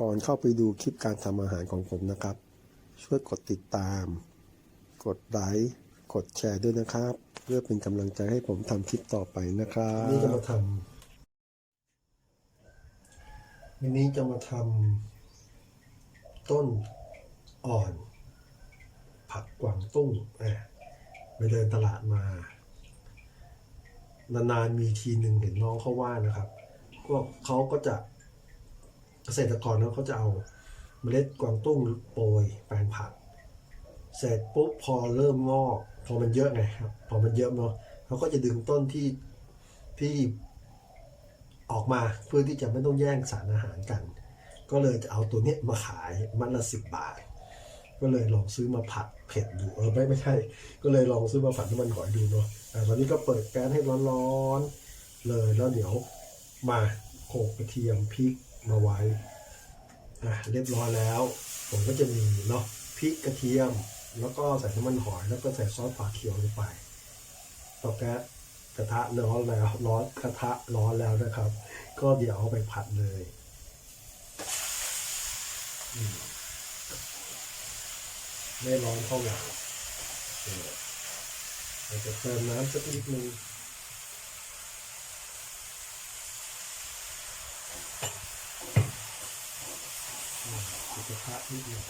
ก่อนเข้าไปดูคลิปการทำอาหารของผมนะครับ ช่วยกดติดตาม กดไลค์กดแชร์ด้วยนะครับ เพื่อเป็นกำลังใจให้ผมทำคลิปต่อไปนะครับนี่จะมาทำวันนี้จะมาทำต้นอ่อน ผักกวางตุ้งไปเดินตลาดมา นานๆมีทีหนึ่งเห็นน้องเขาว่านะครับ ก็เขาก็จะ ษตรกรเขาจะเอาเมล็ดกวางตุ้งโปรยแปลงผัก เสร็จปุ๊บพอเริ่มงอกพอมันเยอะไงครับ พอมันเยอะเนาะเขาก็จะดึงต้นที่ที่ออกมาเพื่อที่จะไม่ต้องแย่งสารอาหารกัน ก็เลยจะเอาตัวเนี้ยมาขายมัดละสิบบาท ก็เลยลองซื้อมาผัดเผ็ดดูเออไม่ไม่ใช่ ก็เลยลองซื้อมาผัดน้ำมันหอยดูเนาะแต่ตอนนี้ก็เปิดแก๊สให้ร้อนๆเลยแล้วเดี๋ยวมาโขลกกระเทียมพริก มาไว้อะเรียบร้อยแล้ว ผมก็จะมีเนาะพริกกระเทียม แล้วก็ใส่น้ำมันหอยแล้วก็ใส่ซอสฝาเขียวลงไปต่อแก๊กระทะร้อนแล้วร้อนกระทะร้อนแล้วนะครับ ก็เดี๋ยวเอาไปผัดเลยไม่ร้อนเท่าไหร่เออเราจะเติมน้ำสักนิดนึง อืมปิดกระทะนิดนึง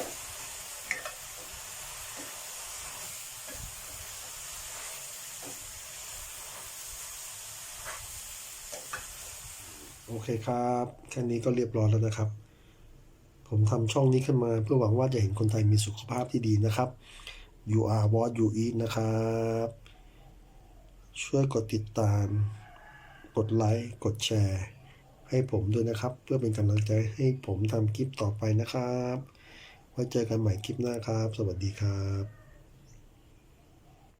โอเคครับแค่นี้ก็เรียบร้อยแล้วนะครับ ผมทำช่องนี้ขึ้นมาเพื่อหวังว่าจะเห็นคนไทยมีสุขภาพที่ดีนะครับ you are what you eat นะครับ ช่วยกดติดตาม กดไลค์ กดแชร์ ให้ผมด้วยนะครับ เพื่อเป็นกำลังใจให้ผมทำคลิปต่อไปนะครับ ไว้เจอกันใหม่คลิปหน้าครับ สวัสดีครับ